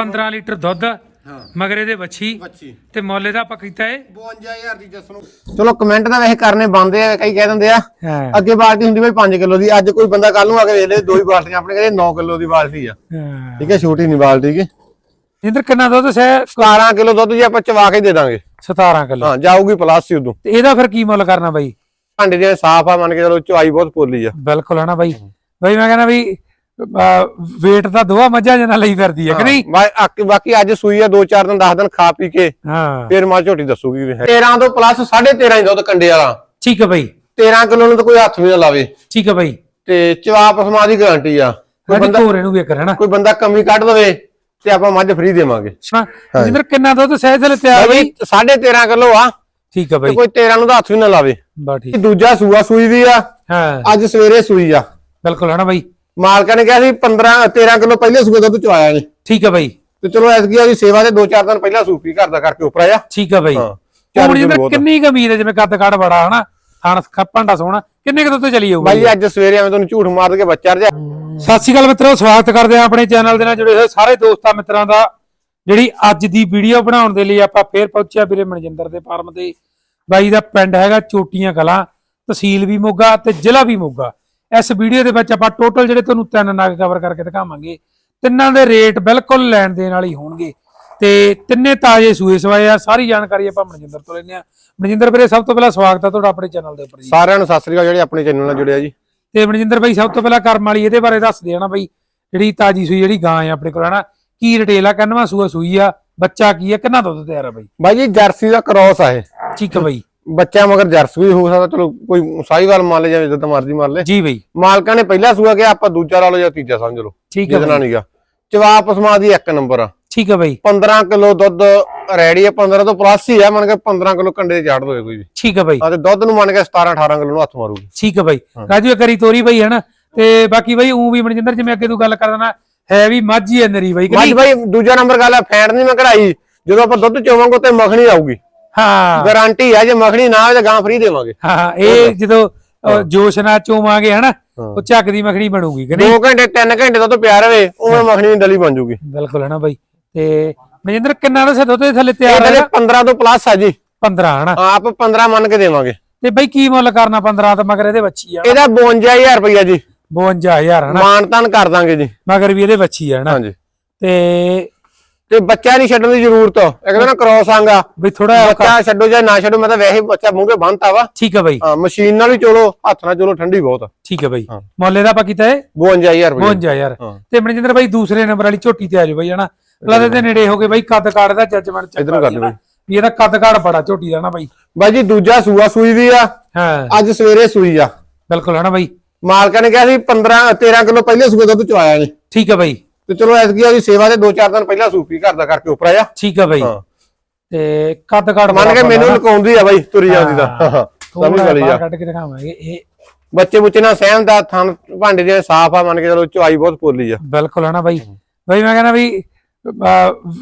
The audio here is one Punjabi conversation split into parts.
15 ਲੀਟਰ ਦੁੱਧ ਹਾਂ। ਮਗਰ ਇਹਦੇ ਵੱਛੀ ਬੱਚੀ ਤੇ ਮੁੱਲ ਦਾ ਆਪਾਂ ਕੀਤਾ ਏ। 52000 ਦੀ ਜਸ ਨੂੰ। ਚਲੋ ਕਮੈਂਟ ਤਾਂ ਵੈਸੇ ਕਰਨੇ ਬੰਦੇ ਆ ਕਈ ਕਹਿ ਦਿੰਦੇ ਆ ਹਾਂ। ਅੱਗੇ ਬਾਲਟੀ ਹੁੰਦੀ ਬਈ 5 ਕਿਲੋ ਦੀ ਅੱਜ ਕੋਈ ਬੰਦਾ ਕੱਲ ਨੂੰ ਆ ਕੇ ਵੇਖ ਲੇ ਦੋ ਹੀ ਬਾਲਟੀਆਂ ਆਪਣੇ ਕਹਿੰਦੇ 9 ਕਿਲੋ ਦੀ ਬਾਲਟੀ ਆ। ਹਾਂ। ਠੀਕ ਹੈ ਛੋਟੀ ਨਹੀਂ ਬਾਲਟੀ ਕਿ ਜਿੰਦਰ ਕਿੰਨਾ ਦੁੱਧ ਸੈ 17 ਕਿਲੋ ਦੁੱਧ ਜੀ ਆਪਾਂ ਚਵਾ ਕੇ ਦੇ ਦਾਂਗੇ। 17 ਕਿਲੋ। ਹਾਂ ਜਾਊਗੀ ਪਲੱਸ ਸੀ ਉਦੋਂ। ਤੇ ਇਹਦਾ ਫਿਰ ਕੀ ਮੁੱਲ ਕਰਨਾ ਬਾਈ? ਭਾਂਡੇ ਦੇ ਸਾਫ਼ ਆ ਮੰਨ ਕੇ ਚਲੋ ਚਵਾਈ ਬਹੁਤ ਪੋਲੀ ਆ। ਬਿਲਕੁਲ ਹੈ ਨਾ ਬਾਈ। ਬਾਈ ਮੈਂ ਕਹਿੰਦਾ ਵੀ ਵੇਟ ਤਾਂ ਦੋਆ ਮੱਝਾਂ ਜਨਾ ਲਈ ਫਿਰਦੀ ਹੈ ਕਿ ਨਹੀਂ? ਬਾਕੀ ਅੱਜ ਸੂਈ ਆ 2-4 ਦਿਨ 10 ਦਿਨ ਖਾ ਪੀ ਕੇ ਹਾਂ। ਫੇਰ ਮਾਂ ਝੋਟੀ ਦੱਸੂਗੀ ਵੀ ਹੈ। 13 ਤੋਂ ਪਲੱਸ 13.5 ਹੀ ਦੁੱਧ ਕੰਡੇ ਵਾਲਾ। ਠੀਕ ਹੈ ਬਾਈ। 13 ਕਿਲੋ ਨੂੰ ਤਾਂ ਕੋਈ ਹੱਥ ਵੀ ਨਾ ਲਾਵੇ। ਠੀਕ ਹੈ ਬਾਈ। ਤੇ ਚਵਾ ਪਸਮਾ ਦੀ ਗਾਰੰਟੀ ਆ। ਕੋਈ ਬੰਦਾ ਤੋਰੇ ਨੂੰ ਵੇਖ ਰਹਿਣਾ ਕੋਈ ਬੰਦਾ ਕਮੀ ਕੱਢ ਦਵੇ ਤੇ ਆਪਾਂ ਮੱਝ ਫ੍ਰੀ ਦੇਵਾਂਗੇ। ਜਿੰਦਰ ਕਿੰਨਾ ਦੁੱਧ ਸਹਿ ਥਲੇ ਤਿਆਰ ਬਾਈ ਬਾਈ? 13.5 ਕਿਲੋ ਆ। ਠੀਕ ਹੈ ਤੇ ਬਾਈ। ਕੋਈ 13 ਨੂੰ ਤਾਂ ਹੱਥ ਵੀ ਨਾ ਲਾਵੇ। ਬਾ ਠੀਕ। ਦੂਜਾ ਸੂਆ ਸੂਈ ਦੀ ਆ। ਹਾਂ। ਅੱਜ ਸਵੇਰੇ ਸੂਈ ਆ। ਬਿਲਕੁਲ ਹੈ ਨਾ ਬਾਈ? ਮਾਲਕਾਂ ਨੇ ਕਿਹਾ ਸੀ 15 13 ਕਿਲੋ ਪਹਿਲੇ ਸੂਏ ਦੁੱਧ ਚਵਾਇਆ ਨੇ। ਠੀਕ ਹੈ ਬਾਈ। ਤੇ ਚਲੋ ਐਤਕੀ ਉਹਦੀ ਸੇਵਾ ਦੇ 2-4 ਦਿਨ ਪਹਿਲਾਂ ਸੂਪੀ ਘਰ ਦਾ ਕਰਕੇ ਉੱਪਰ ਆਇਆ। ਠੀਕ ਹੈ ਬਾਈ ਬਹੁਤ ਆ। ਕਿੰਨੀ ਹੈ ਜਿਵੇਂ ਕੱਦ ਕਾੜ ਬੜਾ ਹਨਾ? ਥਾਣ ਖੱਪਾਂਡਾ ਸੋਹਣਾ। ਕਿੰਨੇ ਕੁ ਦੁੱਧ ਚਲੀ ਜਾਊਗਾ ਬਾਈ ਅੱਜ ਸਵੇਰੇ ਐਵੇਂ ਤੁਹਾਨੂੰ ਝੂਠ ਮਾਰ ਕੇ ਬੱਚਾ ਰਜਾ। ਸਤਿ ਸ਼੍ਰੀ ਅਕਾਲ ਮਿੱਤਰੋ ਸਵਾਗਤ ਕਰਦੇ ਹਾਂ ਆਪਣੇ ਚੈਨਲ ਦੇ ਨਾਲ ਜੁੜੇ ਹੋਏ ਸਾਰੇ ਦੋਸਤਾਂ ਮਿੱਤਰਾਂ ਦਾ ਜਿਹੜੀ ਅੱਜ ਦੀ ਵੀਡੀਓ ਬਣਾਉਣ ਦੇ ਲਈ ਆਪਾਂ ਫੇਰ ਪਹੁੰਚਿਆ ਵੀਰੇ ਮਨਜਿੰਦਰ ਦੇ ਫਾਰਮ ਤੇ। ਬਾਈ ਦਾ ਪਿੰਡ ਹੈਗਾ ਚੋਟੀਆਂ ਕਲਾਂ ਤਹਿਸੀਲ ਵੀ ਮੋਗਾ ਤੇ ਜ਼ਿਲ੍ਹਾ ਵੀ ਮੋਗਾ। ਇਸ ਵੀਡੀਓ ਦੇ ਵਿੱਚ ਆਪਾਂ ਟੋਟਲ ਜਿਹੜੇ ਤੁਹਾਨੂੰ ਤਿੰਨ ਨਗ ਕਵਰ ਕਰਕੇ ਦਿਖਾਵਾਂਗੇ ਤਿੰਨਾਂ ਦੇ ਰੇਟ ਬਿਲਕੁਲ ਲੈਣ ਦੇਣ ਵਾਲੀ ਹੋਣਗੇ। ਤੇ ਤਿੰਨੇ ਤਾਜ਼ੇ ਸੂਏ ਸਵਾਏ ਆ ਸਾਰੀ ਜਾਣਕਾਰੀ ਆਪਾਂ ਮਨਜਿੰਦਰ ਤੋਂ ਲੈਂਦੇ ਆ ਮਨਜਿੰਦਰ ਵੀਰੇ ਸਭ ਤੋਂ ਪਹਿਲਾਂ ਸਵਾਗਤ ਹੈ ਤੁਹਾਡਾ ਆਪਣੇ ਚੈਨਲ ਦੇ ਉੱਪਰ ਜੀ। ਸਾਰਿਆਂ ਨੂੰ ਸਤਿ ਸ੍ਰੀ ਅਕਾਲ ਜਿਹੜੇ ਆਪਣੇ ਚੈਨਲ ਨਾਲ ਜੁੜਿਆ ਜੀ। ਤੇ ਮਨਜਿੰਦਰ ਭਾਈ ਸਭ ਤੋਂ ਪਹਿਲਾਂ ਕਰਮ ਵਾਲੀ ਇਹਦੇ ਬਾਰੇ ਦੱਸ ਦੇ ਨਾ ਬਈ ਜਿਹੜੀ ਤਾਜੀ ਸੂਈ ਜਿਹੜੀ ਗਾਂ ਆ ਆਪਣੇ ਕੋਲ ਹਨਾ? ਕੀ ਰਿਟੇਲ ਆ ਕੰਨਵਾ ਸੂਆ ਸੂਈ ਆ ਬੱਚਾ ਕੀ ਆ ਕਿੰਨਾ ਦੁੱਧ ਤਿਆਰ ਆ ਬਈ? ਬਾਈ ਜੀ ਜਰਸੀ ਦਾ ਕ੍ਰੋਸ ਆ ਇਹ। ਠੀਕ ਆ ਬਈ। ਬੱਚਾ ਮਗਰ ਜਰਸੀ ਵੀ ਹੋ ਸਕਦਾ ਚਲੋ ਕੋਈ ਸਾਈਵਾਲ ਮੰਨ ਲੈ ਜਾਂ ਜਿੱਦਾਂ ਮਰਜ਼ੀ ਮੰਨ ਲੈ। ਜੀ ਬਈ। ਮਾਲਕਾਂ ਨੇ ਪਹਿਲਾ ਸੂਆ ਕਿਹਾ ਆਪਾਂ ਦੂਜਾ ਲਾ ਲਓ ਜਾਂ ਤੀਜਾ ਸਮਝ ਲਓ ਠੀਕ ਨਾਲ ਬਈ ਨਹੀਂਗਾ ਚਵਾ ਪਸਮਾ ਦੀ ਇੱਕ ਨੰਬਰ ਆ। ਠੀਕ ਆ ਬਈ। 15 ਕਿਲੋ ਦੁੱਧ ਰੈਡੀ ਆ 15 ਤੋਂ ਪਲੱਸ ਹੀ ਆ ਮੰਨ ਕੇ 15 ਕਿਲੋ ਕੰਡੇ ਚਾੜ ਦੋਏ ਕੋਈ ਵੀ। ਠੀਕ ਆ ਬਈ। ਹਾਂ ਤੇ ਦੁੱਧ ਨੂੰ ਮੰਨ ਕੇ 17 18 ਕਿਲੋ ਨੂੰ ਹੱਥ ਮਾਰੂਗੀ। ਠੀਕ ਆ ਬਈ। ਰਾਜੂ ਕਰੀ ਤੋਰੀ ਬਈ ਹਨਾ? ਤੇ ਬਾਕੀ ਬਈ ਉਹ ਵੀ ਮਨਜਿੰਦਰ ਜਿਵੇਂ ਅੱਗੇ ਤੂੰ ਗੱਲ ਕਰਦਾ ਹੈ ਵੀ ਮਾਝੀ ਹੈ ਨਰੀ ਬਈ ਮੱਝ ਬਾਈ ਦੂਜਾ ਨੰਬਰ ਗੱਲ ਆ ਫੈਟ ਨਹੀਂ ਮੈਂ ਕਢਾਈ। ਜਦੋਂ ਆਪਾਂ ਦੁੱਧ ਚੋਵਾਂਗੇ ਤੇ ਮੱਖਣੀ ਆਊਗੀ। ਹਾਂ। ਗਾਰੰਟੀ ਆ ਜੇ ਮੱਖਣੀ ਨਾ ਆਵੇ ਤਾਂ ਗਾਂ ਫ੍ਰੀ ਦੇਵਾਂਗੇ। ਹਾਂ ਇਹ ਜਦੋਂ ਜੋਸ਼ ਨਾਲ ਚੋਵਾਂਗੇ ਹਨਾ ਉਹ ਝੱਕ ਦੀ ਮੱਖਣੀ ਬਣੂਗੀ ਕਿ ਨਹੀਂ? 2 ਘੰਟੇ 3 ਘੰਟੇ ਦੁੱਧ ਪਿਆ ਰਵੇ ਉਵੇਂ ਮੱਖਣੀ ਡਲੀ ਬਣ ਜੂਗੀ। ਬਿਲਕੁਲ ਹਨਾ ਬਈ। ਤੇ ਮਨਜਿੰਦਰ ਕਿੰਨਾ ਦਾ ਦੁੱਧ ਦੇ ਥੱਲੇ ਤਿਆਰ ਇਹਦੇ ਹੈ? 15 ਤੋਂ ਪਲੱਸ ਆ ਜੀ। 15 ਹਨਾ? ਆਪਾਂ 15 ਮੰਨ ਕੇ ਦੇਵਾਂਗੇ। ਤੇ ਬਈ ਕੀ ਮੁੱਲ ਕਰਨਾ 15 ਤੇ ਮਗਰ ਇਹਦੇ ਬੱਚੀ ਆ? ਇਹਦਾ 52000 ਰੁਪਇਆ ਜੀ। 52000 ਹਨਾ? ਮਾਨ ਤਾਨ ਕਰ ਦਾਂਗੇ ਜੀ। ਮਗਰ ਵੀ ਇਹਦੇ ਬੱਚੀ ਆ ਹਨਾ? ਹਾਂਜੀ। ਤੇ ਤੇ ਬੱਚਾ ਨਹੀਂ ਛੱਡਣ ਦੀ ਜ਼ਰੂਰਤ। ਇੱਕ ਤਾਂ ਨਾ ਕ੍ਰੋਸ ਆਂਗਾ ਬਈ ਥੋੜਾ ਬੱਚਾ ਛੱਡੋ ਜਾਂ ਨਾ ਛੱਡੋ ਮੈਂ ਤਾਂ ਵੈਸੇ ਹੀ ਬੱਚਾ ਮੂੰਹ ਕੇ ਬੰਨਤਾ ਵਾ। ਠੀਕ ਹੈ ਬਈ। ਹਾਂ ਮਸ਼ੀਨ ਨਾਲ ਵੀ ਚੋਲੋ ਹੱਥ ਨਾਲ ਚੋਲੋ ਠੰਡੀ ਬਹੁਤ ਠੀਕ ਹੈ ਬਈ। ਹਾਂ। ਮੁੱਲ ਇਹਦਾ ਆਪਾਂ ਕੀਤਾ ਹੈ 52000 ਰੁਪਇਆ 52000 ਹਾਂ। ਤੇ ਮਨਜਿੰਦਰ ਬਾਈ ਦੂਸਰੇ ਨੰਬਰ ਵਾਲੀ ਝੋਟੀ ਤੇ ਆ ਜਾਓ ਬਈ ਹਨਾ। ਲੱਗਦੇ ਤੇ ਨੇੜੇ ਹੋ ਗਏ ਬਈ ਕੱਦ ਕਾੜ ਦਾ ਜੱਜਮੈਂਟ ਇੱਧਰ ਨੂੰ ਕਰ ਬਈ। ਵੀ ਇਹਦਾ ਕੱਦ ਕਾੜ ਬੜਾ ਝੋਟੀ ਦਾ ਨਾ ਬਾਈ। ਬਾਈ ਜੀ ਦੂਜਾ ਸੂਆ ਸੂਈ ਦੀ ਆ। ਹਾਂ। ਅੱਜ ਸਵੇਰੇ ਸੂਈ ਆ। ਬਿਲਕੁਲ ਹਨਾ ਬਾਈ। ਮਾਲਕਾਂ ਨੇ ਕਿਹਾ ਸੀ 15 13 ਕਿਲੋ ਪਹਿਲੇ ਸੂਏ ਦੁੱਧ ਚਵਾਇਆ ਨੇ ਠੀਕ ਹੈ ਬਾਈ। ਤੇ ਚਲੋ ਐਤਕੀ ਉਹਦੀ ਸੇਵਾ ਦੇ 2-4 ਦਿਨ ਪਹਿਲਾਂ ਸੂਪੀ ਘਰ ਦਾ ਕਰਕੇ ਉੱਪਰ ਆਇਆ। ਠੀਕ ਹੈ ਬਾਈ। ਹਾਂ। ਤੇ ਕੱਦ ਕਾੜ ਮੰਨ ਕੇ ਮੈਨੂੰ ਲੁਕਾਉਂਦੀ ਆ ਬਾਈ ਤੁਰੀ ਜਾਂਦੀ ਦਾ। ਸਮਝ ਗਲੀ ਆ। ਕੱਢ ਕੇ ਦਿਖਾਵਾਂਗੇ। ਇਹ ਬੱਚੇ ਬੁੱਚੇ ਨਾਲ ਸਹਿਮ ਦਾ ਥਣ ਭਾਂਡੇ ਦੇ ਸਾਫ਼ ਆ ਮੰਨ ਕੇ ਚਲੋ ਚਵਾਈ ਬਹੁਤ ਪੋਲੀ ਆ। ਬਿਲਕੁਲ ਹਨਾ ਬਾਈ। ਬਾਈ ਮੈਂ ਕਹਿੰਦਾ ਵੀ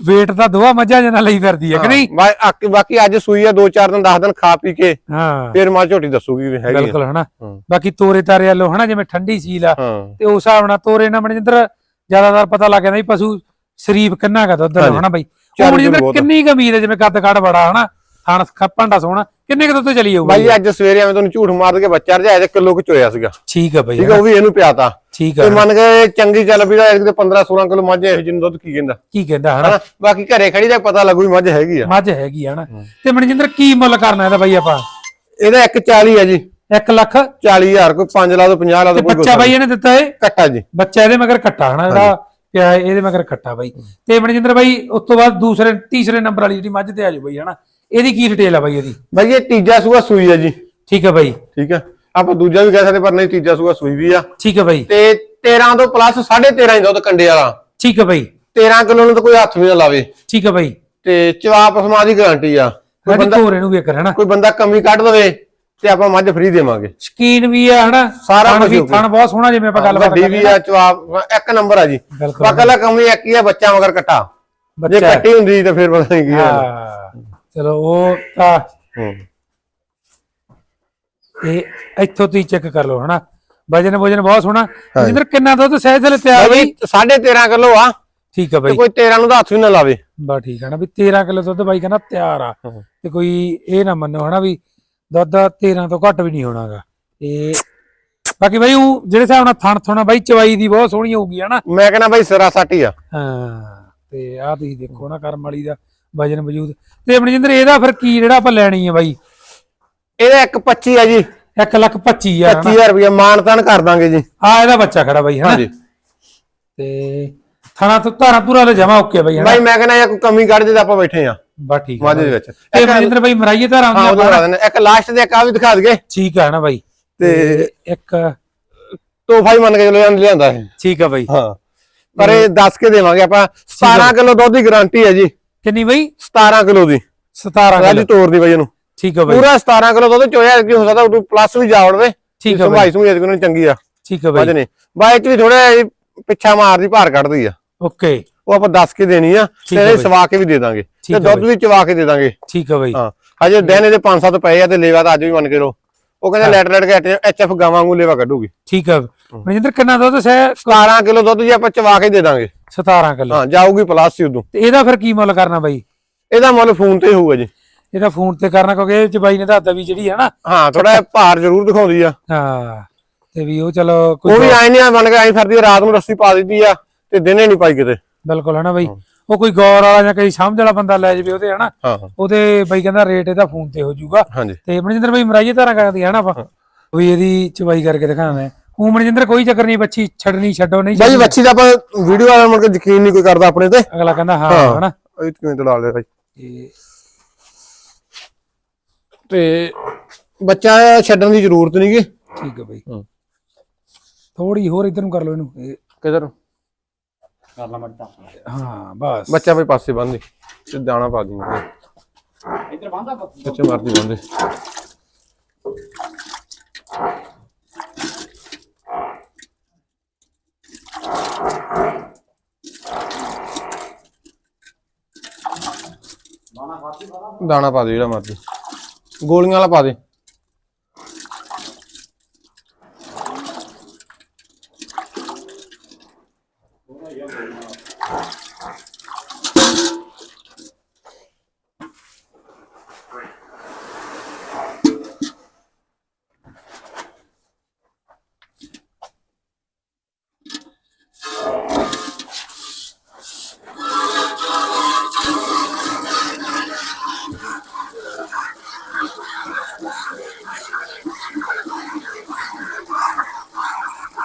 ਵੇਟ ਤਾਂ ਦੋਆ ਮੱਝਾਂ ਜਨਾ ਲਈ ਫਿਰਦੀ ਹੈ ਕਿ ਨਹੀਂ? ਬਾ- ਆਕ- ਬਾਕੀ ਅੱਜ ਸੂਈ ਆ 2-4 ਦਿਨ 10 ਦਿਨ ਖਾ ਪੀ ਕੇ ਹਾਂ। ਫੇਰ ਮਾਂ ਝੋਟੀ ਦੱਸੂਗੀ ਵੀ ਹੈਗੀ ਆ। ਬਿਲਕੁਲ ਹਾਂ। ਬਾਕੀ ਤੋਰੇ ਤਾਰੇ ਵਾਲੋ ਹਨਾ ਜਿਵੇਂ ਠੰਡੀ ਸੀਲ ਆ ਹਾਂ। ਤੇ ਉਸ ਹਿਸਾਬ ਨਾਲ ਤੋਰੇ ਨਾਲ ਮਨਜਿੰਦਰ ਜ਼ਿਆਦਾਤਰ ਪਤਾ ਲੱਗ ਜਾਂਦਾ ਵੀ ਪਸ਼ੂ ਸ਼ਰੀਫ ਕਿੰਨਾ ਕਾ ਦੁੱਧ ਦਾ ਹਨਾ ਬਾਈ? ਉਹ ਕਿਲੋ ਕਿੰਨੀ ਕਮੀਰ ਹੈ ਜਿਵੇਂ ਕੱਦ ਕਾੜ ਬੜਾ ਹਨਾ? ਥਾਣ ਖੱਪਾਂਡਾ ਸੋਹਣਾ ਕਿੰਨੇ ਕੁ ਦੁੱਧ ਚਲੀ ਜਾਊਗਾ ਬਾਈ ਅੱਜ ਸਵੇਰੇ ਐਵੇਂ ਤੁਹਾਨੂੰ ਝੂਠ ਮਾਰ ਕੇ ਬੱਚਾ ਰਜਾਇਆ ਤੇ ਕਿਲੋ ਕੁ ਚੋਇਆ ਸੀਗਾ। ਠੀਕ ਆ ਬਾਈ ਠੀਕ ਆ ਉਹ ਵੀ ਇਹਨੂੰ ਪਿਆਤਾ ਠੀਕ ਤੇ ਆ ਮੰਨ ਕੇ ਚੰਗੀ ਚੱਲ ਵੀ ਦਾ ਇਹਦੇ 15-16 ਕਿਲੋ ਮੱਝ ਇਹੋ ਜਿਹੀ ਦੁੱਧ ਕੀ ਕਹਿੰਦਾ? ਕੀ ਕਹਿੰਦਾ ਹਨਾ? ਹਨਾ? ਬਾਕੀ ਘਰੇ ਖੜੀ ਦਾ ਪਤਾ ਲੱਗੂ ਵੀ ਮੱਝ ਹੈਗੀ ਆ। ਮੱਝ ਹੈਗੀ ਆ ਹਨਾ? ਤੇ ਮਨਜਿੰਦਰ ਕੀ ਮੁੱਲ ਕਰਨਾ ਇਹਦਾ ਬਾਈ ਆਪਾਂ? ਇਹਦਾ 140 ਆ ਜੀ। 1 ਲੱਖ 40000 ਕੋਈ 5 ਲਾ ਦੋ 50 ਲਾ ਦੋ ਕੋਈ ਬੱਚਾ ਬਾਈ ਇਹਨੇ ਦਿੱਤਾ ਏ ਕੱਟਾ ਜੀ। ਬੱਚਾ ਇਹਦੇ ਮਗਰ ਕੱਟਾ ਹਨਾ ਜਿਹੜਾ ਪਿਆ ਹੈ, ਇਹਦੇ ਮਗਰ ਕੱਟਾ ਬਾਈ। ਤੇ ਮਨਜਿੰਦਰ ਬਾਈ ਉਸ ਤੋਂ ਬਾਅਦ ਦੂਸਰੇ ਤੀਸਰੇ ਨੰਬਰ ਵਾਲੀ ਜਿਹੜੀ ਮੱਝ ਤੇ ਆ ਜਾਓ ਬਾਈ ਹਨਾ। ਇਹਦੀ ਕੀ ਡਿਟੇਲ ਆ ਬਾਈ ਇਹਦੀ? ਬਾਈ ਇਹ ਤੀਜਾ ਸੂਆ ਸੂਈ ਆ ਜੀ। ਠੀਕ ਹੈ ਬਾਈ। ਠੀਕ ਆ। ਆਪਾਂ ਦੂਜਾ ਵੀ ਕਹਿ ਸਕਦੇ ਪਰ ਨਹੀਂ ਤੀਜਾ ਸੂਆ ਸੂਈ ਵੀ ਆ। ਠੀਕ ਹੈ ਬਾਈ। ਤੇ 13 ਤੋਂ ਪਲੱਸ 13.5 ਹੀ ਦੁੱਧ ਕੰਡੇ ਵਾਲਾ। ਠੀਕ ਹੈ ਬਾਈ। 13 ਕਿਲੋ ਨੂੰ ਤਾਂ ਕੋਈ ਹੱਥ ਵੀ ਨਾ ਲਾਵੇ। ਠੀਕ ਹੈ ਬਾਈ। ਤੇ ਚਵਾ ਪਸਮਾ ਦੀ ਗਾਰੰਟੀ ਆ। ਕੋਈ ਬੰਦਾ ਹਨਾ। ਕੋਈ ਬੰਦਾ ਕਮੀ ਕੱਢ ਦਵੇ। ਤੇ ਆਪਾਂ ਮੱਝ ਫ੍ਰੀ ਦੇਵਾਂਗੇ। ਸ਼ਕੀਨ ਵੀ ਆ ਹਨਾ? ਸਾਰਾ ਥਣ ਕੁਛ ਵੀ। ਥਣ ਬਹੁਤ ਸੋਹਣਾ ਜਿਵੇਂ ਆਪਾਂ ਗੱਲਬਾਤ ਵੱਡੀ ਵੀ ਆ ਚਵਾ ਇੱਕ ਨੰਬਰ ਆ ਜੀ। ਬਿਲਕੁਲ। ਬਾਕਲਾ ਕਮੀ ਇੱਕ ਹੀ ਆ ਬੱਚਾ ਮਗਰ ਕੱਟਾ। ਜੇ ਬੱਚਾ ਕੱਟੀ ਹੁੰਦੀ ਤਾਂ ਫਿਰ ਪਤਾ ਨਹੀਂ ਕੀ ਆ ਹਾਂ। ਚਲੋ ਉਹ ਤਾਂ ਹੂੰ। ਇਹ ਇੱਥੋਂ ਤੁਸੀਂ ਚੈੱਕ ਕਰ ਲਓ ਹਨਾ? ਵਜਨ ਵਜਨ ਬਹੁਤ ਸੋਹਣਾ। ਜਿੰਦਰ ਕਿੰਨਾ ਦੁੱਧ ਸਹਿਜ ਥਲੇ ਤਿਆਰ ਬਾਈ ਬਈ 13.5 ਕਿਲੋ ਆ। ਠੀਕ ਆ ਤੇ ਬਾਈ। ਕੋਈ 13 ਨੂੰ ਤਾਂ ਹੱਥ ਵੀ ਨਾ ਲਾਵੇ। ਬਾ ਠੀਕ ਆ ਨਾ ਵੀ 13 ਕਿਲੋ ਦੁੱਧ ਬਾਈ ਕਹਿੰਦਾ ਤਿਆਰ ਆ। ਹਾਂ। ਤੇ ਕੋਈ ਇਹ ਨਾ ਮੰਨੋ ਹਨਾ ਵੀ ਦੁੱਧ 13 ਤੋਂ ਘੱਟ ਵੀ ਨਹੀਂ ਹੋਣਾਗਾ। ਤੇ ਬਾਕੀ ਬਾਈ ਉਹ ਜਿਹੜੇ ਹਿਸਾਬ ਨਾਲ ਥਣ ਥੋਣਾ ਬਾਈ ਚਵਾਈ ਦੀ ਬਹੁਤ ਸੋਹਣੀ ਹੋਊਗੀ ਹਨਾ? ਮੈਂ ਕਹਿੰਦਾ ਬਾਈ ਸਿਰਾ ਸੱਟ ਹੀ ਆ। ਹਾਂ ਤੇ ਆਹ ਤੁਸੀਂ ਦੇਖੋ ਨਾ ਕਰਮ ਵਾਲੀ ਦਾ ਵਜਨ ਵਜੂਦ। ਤੇ ਮਨਜਿੰਦਰ ਇਹਦਾ ਫਿਰ ਕੀ ਜਿਹੜਾ ਆਪਾਂ ਲੈਣੀ ਹੈ ਬਾਈ? ਇਹਦਾ ਇੱਕ 25 ਆ ਜੀ। 1 ਲੱਖ 25 ਹਜ਼ਾਰ ਹਨਾ? 25000 ਰੁਪਏ ਮਾਨਤਾਨ ਕਰ ਦਾਂਗੇ ਜੀ। ਆ ਇਹਦਾ ਬੱਚਾ ਖੜਾ ਬਾਈ ਹਨਾ? ਹਾਂਜੀ। ਤੇ ਥਣਾ ਤੋਂ ਧਾਰਾ ਪੂਰਾ ਲੈ ਜਮਾ ਓਕੇ ਬਾਈ ਬਾਈ ਮੈਂ ਕਹਿੰਦਾ ਇਹ ਕੋਈ ਕਮੀ ਕੱਢ ਜੇ ਤਾਂ ਆਪਾਂ ਬੈਠੇ ਆ। ਬਾ ਠੀਕ ਮਾਝੇ ਦੇ ਵਿੱਚ। ਤੇ ਮਨਜਿੰਦਰ ਬਾਈ ਮਰਾਈਏ ਧਾਰਾ ਹਾਂ ਹੁੰਦੀ ਉਹਦੇ ਆਪਾਂ ਬਣਾ ਦੇਣੇ ਇੱਕ ਲਾਸਟ ਦੇ ਇੱਕ ਵੀ ਦਿਖਾ ਦਈਏ। ਠੀਕ ਆ ਨਾ ਬਾਈ। ਤੇ ਇੱਕ ਤੋਹਫਾ ਹੀ ਮੰਨ ਕੇ ਚਲੋ ਲਿਆਂਦਾ ਇਹ। ਠੀਕ ਆ ਬਾਈ। ਹਾਂ। ਪਰ ਇਹ ਦੱਸ ਕੇ ਦੇਵਾਂਗੇ ਆਪਾਂ। 17 ਕਿਲੋ ਦੁੱਧ ਦੀ ਗਾਰੰਟੀ ਹੈ ਜੀ। ਕਿੰਨੀ ਬਾਈ? 17 ਕਿਲੋ ਦੀ। 17 ਰਾਜੀ ਕਿਲੋ। ਤੋਰ ਦੀ ਬਾਈ ਇਹਨੂੰ। ਠੀਕ ਆ ਬਾਈ। ਪੂਰਾ 17 ਕਿਲੋ ਦੁੱਧ ਚੋਇਆ ਕਿ ਹੋ ਸਕਦਾ ਉਦੋਂ ਪਲੱਸ ਵੀ ਜਾ ਵੜਵੇ। ਠੀਕ ਆ ਬਾਈ। ਸੰਭਾਈ ਕਿ ਚੰਗੀ ਆ। ਠੀਕ ਆ ਬਾਈ। ਨੇ। ਬਾਈ ਚ ਵੀ ਥੋੜਾ ਪਿੱਛਾ ਮਾਰਦੀ ਭਾਰ ਕੱਢਦੀ ਆ। ਓਕੇ। ਉਹ ਆਪਾਂ ਦੱਸ ਕੇ ਦੇਣੀ ਆ ਠੀਕ ਤੇ ਆ ਇਹ ਬਾਈ। ਸਵਾ ਕੇ ਵੀ ਦੇ ਦਾਂਗੇ। ਤੇ ਦੁੱਧ ਵੀ ਚਵਾ ਕੇ ਦੇ ਦਾਂਗੇ। ਠੀਕ ਆ ਬਾਈ। ਹਾਂ ਹਜੇ ਦਿਨ ਇਹਦੇ 5-7 ਪਏ ਆ ਤੇ ਲੇਵਾ ਤਾਂ ਅੱਜ ਵੀ ਮੰਨ ਕੇ ਲੋ ਉਹ ਕਹਿੰਦੇ ਲੈਟ ਲੈਟ ਕੇ ਐਚਐਫ ਗਾਵਾਂ ਨੂੰ ਲੇਵਾ ਕੱਢੂਗੀ। ਠੀਕ ਆ। ਮਨਜਿੰਦਰ ਕਿੰਨਾ ਦੁੱਧ ਸੈ 17 ਕਿਲੋ ਦੁੱਧ ਜੀ ਆਪਾਂ ਚਵਾ ਕੇ ਦੇ ਦਾਂਗੇ। 17 ਕਿਲੋ। ਹਾਂ ਜਾਊਗੀ ਪਲੱਸ ਹੀ ਉਦੋਂ। ਤੇ ਇਹਦਾ ਫਿਰ ਕੀ ਮੁੱਲ ਕਰਨਾ ਬਾਈ? ਇਹਦਾ ਮੁੱਲ ਫੋਨ ਤੇ ਹੋਊਗਾ ਜੀ। ਇਹਦਾ ਫੋਨ ਤੇ ਕਰਨਾ ਕਿਉਂਕਿ ਇਹ ਚ ਬਾਈ ਨੇ ਦੱਸਦਾ ਵੀ ਜਿਹੜੀ ਹੈ ਨਾ। ਹਾਂ ਥੋੜਾ ਭਾਰ ਜ਼ਰੂਰ ਦਿਖਾਉਂਦੀ ਆ। ਹਾਂ ਤੇ ਵੀ ਉਹ ਚਲੋ ਉਹ ਕੋਈ ਵੀ ਆਈ ਨਹੀਂ ਆ ਬਣ ਕੇ ਆਈ ਫਿਰਦੀ ਰਾਤ ਨੂੰ ਰੱਸੀ ਪਾ ਦਿੱਤੀ ਆ ਤੇ ਦਿਨੇ ਨਹੀਂ ਪਾਈ ਕਿਤੇ। ਬਿਲਕੁਲ ਹੈ ਨਾ ਬਾਈ ਉਹ ਕੋਈ ਗੌਰ ਵਾਲਾ ਜਾਂ ਕੋਈ ਸਮਝ ਵਾਲਾ ਬੰਦਾ ਲੈ ਜਾਵੇ ਉਹਦੇ ਹਨਾ? ਉਹਦੇ ਬਾਈ ਕਹਿੰਦਾ ਰੇਟ ਇਹਦਾ ਫੋਨ ਤੇ ਹੋ ਜਾਊਗਾ। ਤੇ ਮਨਜਿੰਦਰ ਬਾਈ ਮਰਾਈਏ ਧਾਰਾਂ ਕਰਦੀ ਹੈ ਨਾ ਆਪਾਂ? ਵੀ ਇਹਦੀ ਚਵਾਈ ਕਰਕੇ ਦਿਖਾਣਾ ਉਹ ਮਨਜਿੰਦਰ ਕੋਈ ਚੱਕਰ ਨਹੀਂ ਬੱਚੀ ਛੱਡਣੀ ਛੱਡੋ ਨਹੀਂ ਬਾਈ। ਬੱਚੀ ਦਾ ਆਪਾਂ ਵੀਡੀਓ ਵਾਲਾ ਮੁੜ ਕੇ ਯਕੀਨ ਨਹੀਂ ਕੋਈ ਕਰਦਾ ਆਪਣੇ ਤੇ। ਅਗਲਾ ਕਹਿੰਦਾ ਹਾਂ। ਹਨਾ? ਇਹ ਕਿਵੇਂ ਤੜਾ ਲਿਆ ਬਾਈ। ਤੇ ਬੱਚਾ ਛੱਡਣ ਦੀ ਜ਼ਰੂਰਤ ਨਹੀਂਗੀ ਠੀਕ ਹੈ ਬਾਈ। ਥੋੜੀ ਹੋਰ ਇਧਰ ਨੂੰ ਕਰ ਲਓ ਇਹਨੂੰ। ਹਾਂ ਬਸ। ਬੱਚਾ ਬਈ ਪਾਸੇ ਬੰਨ ਦੇ ਤੇ ਦਾਣਾ ਪਾ ਦੂੰਗਾ। ਇੱਧਰ ਬੰਦਾ ਬੱਚੇ ਮਾਰਦੀ ਬੰਦੇ ਦਾਣਾ ਪਾ ਦੇ ਜਿਹੜਾ ਮਰਦੀ ਗੋਲੀਆਂ ਵਾਲਾ ਪਾ ਦੇ।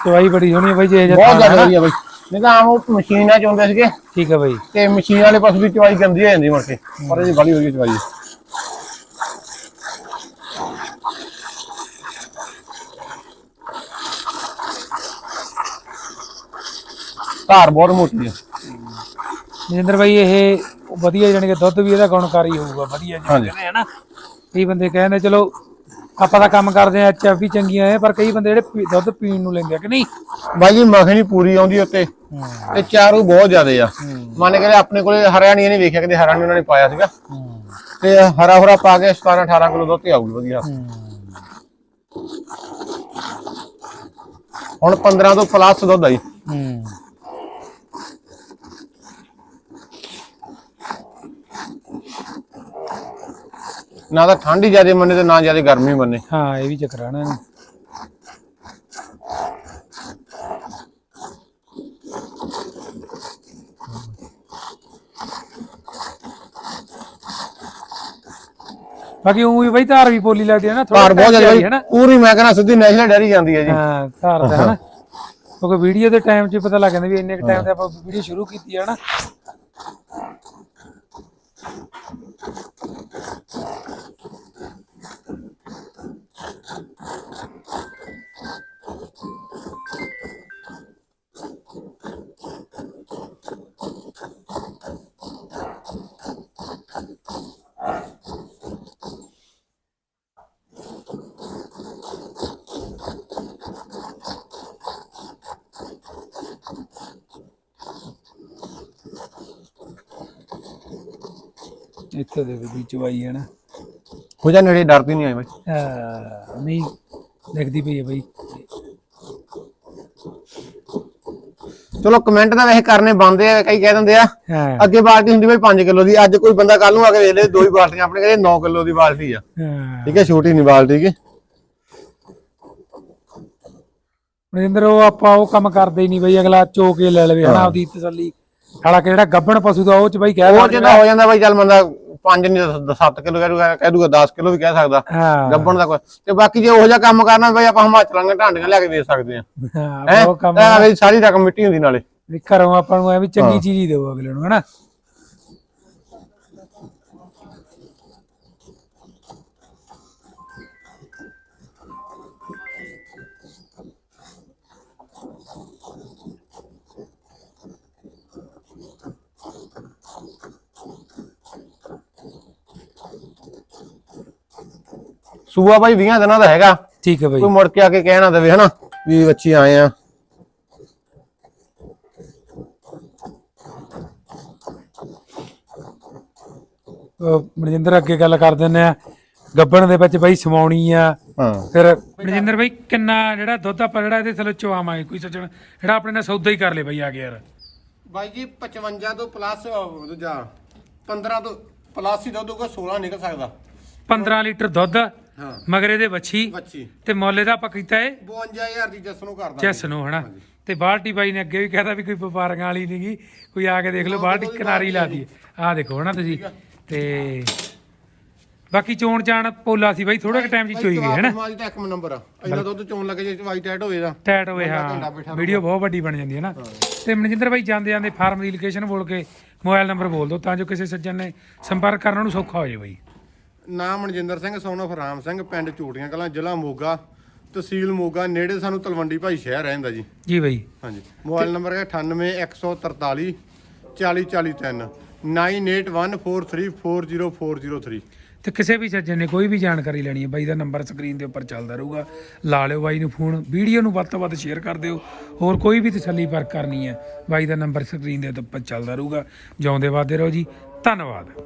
ਚਵਾਈ ਬੜੀ ਸੋਹਣੀ ਹੈ ਬਾਈ ਜੇ ਜੇ ਬਹੁਤ ਜ਼ਿਆਦਾ ਵਧੀਆ ਬਈ। ਨਹੀਂ ਤਾਂ ਆਮ ਉਹ ਮਸ਼ੀਨ ਨਾਲ ਚੋਂਦੇ ਸੀਗੇ। ਠੀਕ ਹੈ ਬਾਈ। ਤੇ ਮਸ਼ੀਨ ਵਾਲੇ ਪਾਸੇ ਦੀ ਚਵਾਈ ਗੰਦੀ ਹੋ ਜਾਂਦੀ ਮੁੜ ਕੇ। ਪਰ ਵਧੀਆ ਚਵਾਈ ਹੈ ਧਾਰ ਬਹੁਤ ਮੋਟੀ ਹੈ ਮਨਜਿੰਦਰ ਬਾਈ ਇਹ ਵਧੀਆ ਜਾਣੀ ਕਿ ਦੁੱਧ ਵੀ ਇਹਦਾ ਗੁਣਕਾਰੀ ਹੋਊਗਾ ਵਧੀਆ। ਕਹਿੰਦੇ ਆ ਨਾ ਕਈ ਬੰਦੇ ਕਹਿੰਦੇ ਚਲੋ ਆਪਾਂ ਤਾਂ ਕੰਮ ਕਰਦੇ ਆ ਐਚਐਫ ਵੀ ਚੰਗੀਆਂ ਐ ਪਰ ਕਈ ਬੰਦੇ ਜਿਹੜੇ ਪੀ- ਦੁੱਧ ਪੀਣ ਨੂੰ ਲੈਂਦੇ ਆ ਕਿ ਨਹੀਂ? ਬਾਈ ਜੀ ਮੱਖਣੀ ਪੂਰੀ ਆਉਂਦੀ ਉੱਤੇ। ਤੇ ਚਾਰੂ ਬਹੁਤ ਜ਼ਿਆਦੇ ਆ। ਮੰਨ ਕੇ ਆਪਣੇ ਕੋਲੇ ਹਰਿਆਣੀ ਨਹੀਂ ਵੇਖਿਆ ਕਦੇ ਹਰਿਆਣੀ ਉਹਨਾਂ ਨੇ ਪਾਇਆ ਸੀਗਾ। ਤੇ ਹਰਾ ਹਰਾ ਪਾ ਕੇ 17 18 ਕਿਲੋ ਦੁੱਧ ਤੇ ਆਊਗੀ ਵਧੀਆ। ਹੁਣ 15 ਤੋਂ ਪਲੱਸ ਦੁੱਧ ਆਈ ਹੂੰ। ਨਾ ਤਾਂ ਠੰਡ ਹੀ ਜ਼ਿਆਦੇ ਮੰਨੇ ਤੇ ਨਾ ਜ਼ਿਆਦੇ ਗਰਮੀ ਮੰਨੇ। ਹਾਂ ਇਹ ਵੀ ਚੱਕਰ ਆ ਨਾ। ਬਾਕੀ ਉਹ ਵੀ ਬਈ ਧਾਰ ਵੀ ਪੋਲੀ ਲੱਗਦੀ ਹੈ ਨਾ ਥੋੜਾ ਭਾਰ ਬਹੁਤ ਜ਼ਿਆਦਾ ਹੈ ਨਾ। ਪੂਰੀ ਮੈਂ ਕਹਿੰਦਾ ਸਿੱਧੀ ਨੈਸ਼ਨਲ ਡੈਰੀ ਜਾਂਦੀ ਹੈ ਜੀ। ਹਾਂ ਧਾਰ ਦਾ ਹੈ ਨਾ। ਕਿਉਂਕਿ ਵੀਡੀਓ ਦੇ ਟਾਈਮ 'ਚ ਪਤਾ ਲੱਗ ਜਾਂਦਾ ਵੀ ਇੰਨੇ ਕ ਟਾਈਮ ਤੇ ਆਪਾਂ ਵੀਡੀਓ ਸ਼ੁਰੂ ਕੀਤੀ ਹੈ ਨਾ। ਇੱਥੇ ਦੇ ਵੀ ਚਵਾਈ ਹੈ ਨਾ। ਹੋ ਜਾ ਨੇੜੇ ਡਰਦੀ ਨਹੀਂ ਆਈ ਬਾਈ। ਨਹੀਂ ਦਿਖਦੀ ਪਈ ਹੈ ਬਈ। ਚਲੋ ਕਮੈਂਟ ਤਾਂ ਵੈਸੇ ਕਰਨੇ ਬੰਦੇ ਆ ਕਈ ਕਹਿ ਦਿੰਦੇ ਆ। ਹਾਂ। ਅੱਗੇ ਬਾਲਟੀ ਹੁੰਦੀ ਬਈ 5 ਕਿਲੋ ਦੀ ਅੱਜ ਕੋਈ ਬੰਦਾ ਕੱਲ ਨੂੰ ਆ ਕੇ ਵੇਖ ਲੇ ਦੋ ਹੀ ਬਾਲਟੀਆਂ ਆਪਣੇ ਕਹਿੰਦੇ 9 ਕਿਲੋ ਦੀ ਬਾਲਟੀ ਆ। ਹਾਂ। ਠੀਕ ਹੈ ਛੋਟੀ ਨਹੀਂ ਬਾਲਟੀ ਕਿ ਮਨਿੰਦਰ ਉਹ ਆਪਾਂ ਉਹ ਕੰਮ ਕਰਦੇ ਹੀ ਨਹੀਂ ਬਈ ਅਗਲਾ ਚੋ ਕੇ ਲੈ ਲਵੇ ਹਨਾ ਉਹਦੀ ਤਸੱਲੀ। ਹਾਲਾਂਕਿ ਜਿਹੜਾ ਗੱਬਣ ਪਸ਼ੂ ਦਾ ਉਹ ਚ ਬਈ ਕਹਿ ਉਹ ਜਿੰਦਾ ਹੋ ਜਾਂਦਾ ਬਈ ਚੱਲ ਬੰਦਾ 5 ਨਹੀਂ 7 ਕਿਲੋ ਕਹਿ ਦੂਗਾ ਕਹਿ ਦੂਗਾ 10 ਕਿਲੋ ਵੀ ਕਹਿ ਸਕਦਾ। ਹਾਂ। ਗੱਬਣ ਦਾ ਕੋਈ ਤੇ ਬਾਕੀ ਜੇ ਉਹੋ ਜਿਹਾ ਕੰਮ ਕਰਨਾ ਬਈ ਆਪਾਂ ਹਿਮਾਚਲਾਂ ਢਾਂਡੀਆਂ ਲੈ ਕੇ ਦੇ ਸਕਦੇ ਆ ਹਾਂ ਹੈ? ਉਹ ਕੰਮ ਇਹ ਸਾਰੀ ਰਕਮ ਮਿੱਟੀ ਹੁੰਦੀ ਨਾਲੇ। ਵੀ ਘਰੋਂ ਆਪਾਂ ਨੂੰ ਐ ਵੀ ਚੰਗੀ ਚੀਜ਼ ਹੀ ਦਿਓ ਅਗਲੇ ਨੂੰ ਹਨਾ? ਸੂਆ ਬਾਈ 20 ਦਿਨਾਂ ਦਾ ਹੈਗਾ। ਠੀਕ ਹੈ ਬਈ ਕੋਈ ਮੁੜ ਕੇ ਆ ਕੇ ਕਹਿ ਨਾ ਦੇਵੇ ਹਨਾ? ਵੀ ਬੱਚੀ ਆਏ ਆ। ਮਨਜਿੰਦਰ ਅੱਗੇ ਗੱਲ ਕਰ ਦਿੰਦੇ ਆ। ਗੱਬਣ ਦੇ ਵਿੱਚ ਬਈ ਸਮਾਉਣੀ ਆ। ਫਿਰ ਮਨਜਿੰਦਰ ਬਈ ਕਿੰਨਾ ਜਿਹੜਾ ਦੁੱਧ ਆਪਾਂ ਜਿਹੜਾ ਇਹਦੇ ਥੱਲੇ ਚਵਾਵਾਂਗੇ ਕੋਈ ਸੱਜਣ ਜਿਹੜਾ ਆਪਣੇ ਨਾਲ ਸੌਦਾ ਹੀ ਕਰ ਲੇ ਬਈ ਆ ਗਿਆ ਯਾਰ। ਬਾਈ ਜੀ 55 ਤੋਂ ਪਲੱਸ ਦੂਜਾ 15 ਤੋਂ ਪਲੱਸ ਹੀ ਦੁੱਧ ਹੋਊਗਾ 16 ਨਿਕਲ ਸਕਦਾ। 15 ਲੀਟਰ ਦੁੱਧ ਹਾਂ। ਮਗਰ ਇਹਦੇ ਵੱਛੀ ਬੱਚੀ ਤੇ ਮੁੱਲ ਇਹਦਾ ਆਪਾਂ ਕੀਤਾ ਏ 52000 ਦੀ ਜੱਸ ਨੂੰ ਕਰਦਾ ਚੈਸ ਨੂੰ ਹਨਾ ਤੇ ਬਾਲਟੀ ਬਾਈ ਨੇ ਅੱਗੇ ਵੀ ਕਹਿਤਾ ਵੀ ਕੋਈ ਵਪਾਰੀਆਂ ਵਾਲੀ ਨਹੀਂਗੀ ਕੋਈ ਆ ਕੇ ਦੇਖ ਲਓ ਬਾਲਟੀ ਕਿਨਾਰੀ ਲਾ ਦੀ ਆਹ ਦੇਖੋ ਹਨਾ ਤੁਸੀਂ। ਤੇ ਬਾਕੀ ਚੋਣ ਚਾਣ ਪੋਲਾ ਸੀ ਬਾਈ ਥੋੜਾ ਕੁ ਟਾਈਮ ਚ ਚੋਈ ਗਏ ਹਨਾ। ਸਮਾਜ ਦਾ ਇੱਕ ਨੰਬਰ ਆ। ਇੰਨਾ ਦੁੱਧ ਚੋਣ ਲੱਗੇ ਜੇ ਵਾਈਟ ਐਡ ਹੋਵੇ ਤਾਂ ਟੈਟ ਹੋਏ ਹਾਂ। ਵੀਡੀਓ ਬਹੁਤ ਵੱਡੀ ਬਣ ਜਾਂਦੀ ਹੈ ਨਾ। ਤੇ ਮਨਜਿੰਦਰ ਬਾਈ ਜਾਂਦੇ ਜਾਂਦੇ ਫਾਰਮ ਦੀ ਲੋਕੇਸ਼ਨ ਬੋਲ ਕੇ ਮੋਬਾਈਲ ਨੰਬਰ ਬੋਲ ਦਿਓ ਤਾਂ ਜੋ ਕਿਸੇ ਸੱਜਣ ਨੇ ਸੰਪਰਕ ਕਰਨ ਨੂੰ ਸੌਖਾ ਹੋ ਜਾਏ ਬਾਈ। ਨਾਮ ਮਨਜਿੰਦਰ ਸਿੰਘ ਸੋਨ of ਰਾਮ ਸਿੰਘ ਪਿੰਡ ਚੂਟੀਆਂ ਕਲਾਂ ਜ਼ਿਲ੍ਹਾ ਮੋਗਾ ਤਹਿਸੀਲ ਮੋਗਾ ਨੇੜੇ ਸਾਨੂੰ ਤਲਵੰਡੀ ਭਾਈ ਸ਼ਹਿਰ ਰਹਿੰਦਾ ਜੀ। ਜੀ ਬਾਈ। ਹਾਂਜੀ। ਮੋਬਾਈਲ ਨੰਬਰ ਹੈ 98143 40403 9814340403 ਤੇ ਕਿਸੇ ਵੀ ਸੱਜਣ ਨੇ ਕੋਈ ਵੀ ਜਾਣਕਾਰੀ ਲੈਣੀ ਹੈ ਬਾਈ ਦਾ ਨੰਬਰ ਸਕਰੀਨ ਦੇ ਉੱਪਰ ਚੱਲਦਾ ਰਹੂਗਾ। ਲਾ ਲਿਓ ਬਾਈ ਨੂੰ ਫੋਨ ਵੀਡੀਓ ਨੂੰ ਵੱਧ ਤੋਂ ਵੱਧ ਸ਼ੇਅਰ ਕਰ ਦਿਓ। ਹੋਰ ਕੋਈ ਵੀ ਤਸੱਲੀ ਪਰ ਕਰਨੀ ਹੈ ਬਾਈ ਦਾ ਨੰਬਰ ਸਕਰੀਨ ਦੇ ਉੱਪਰ ਚੱਲਦਾ ਰਹੂਗਾ। ਜਿਉਂਦੇ ਵਾਦੇ ਰਹੋ ਜੀ। ਧੰਨਵਾਦ।